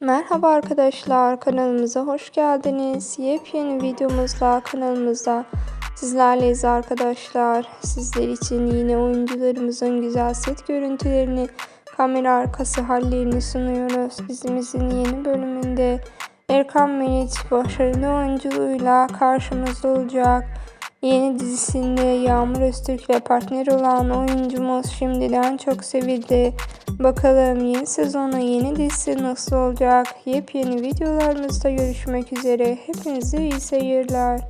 Merhaba arkadaşlar, kanalımıza hoş geldiniz. Yepyeni videomuzla kanalımızda sizlerleyiz arkadaşlar. Sizler için yine oyuncularımızın güzel set görüntülerini, kamera arkası hallerini sunuyoruz. Dizimizin yeni bölümünde Erkan Meriç başarılı oyunculuğuyla karşımızda olacak. Yeni dizisinde Yağmur Öztürk ile partner olan oyuncumuz şimdiden çok sevildi. Bakalım yeni sezona yeni dizisi nasıl olacak? Yepyeni videolarımızda görüşmek üzere. Hepinize iyi seyirler.